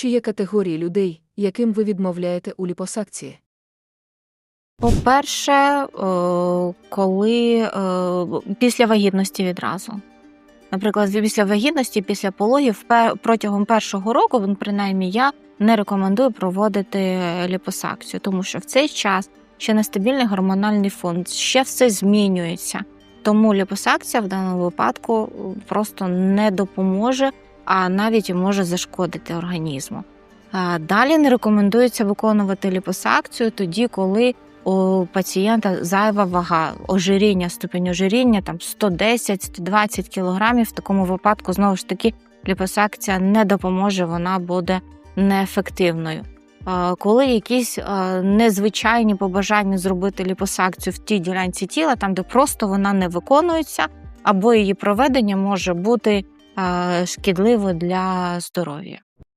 Чи є категорії людей, яким ви відмовляєте у ліпосакції? По-перше, е, коли е, після вагітності відразу. Наприклад, після вагітності, після пологів, протягом першого року, принаймні я не рекомендую проводити ліпосакцію, тому що в цей час ще нестабільний гормональний фон, ще все змінюється. Тому ліпосакція в даному випадку просто не допоможе, а навіть може зашкодити організму. Далі не рекомендується виконувати ліпосакцію тоді, коли у пацієнта зайва вага, ожиріння, ступінь ожиріння там 110-120 кілограмів. В такому випадку знову ж таки ліпосакція не допоможе, вона буде неефективною. Коли якісь незвичайні побажання зробити ліпосакцію в тій ділянці тіла, там де просто вона не виконується, або її проведення може бути шкідливо для здоров'я.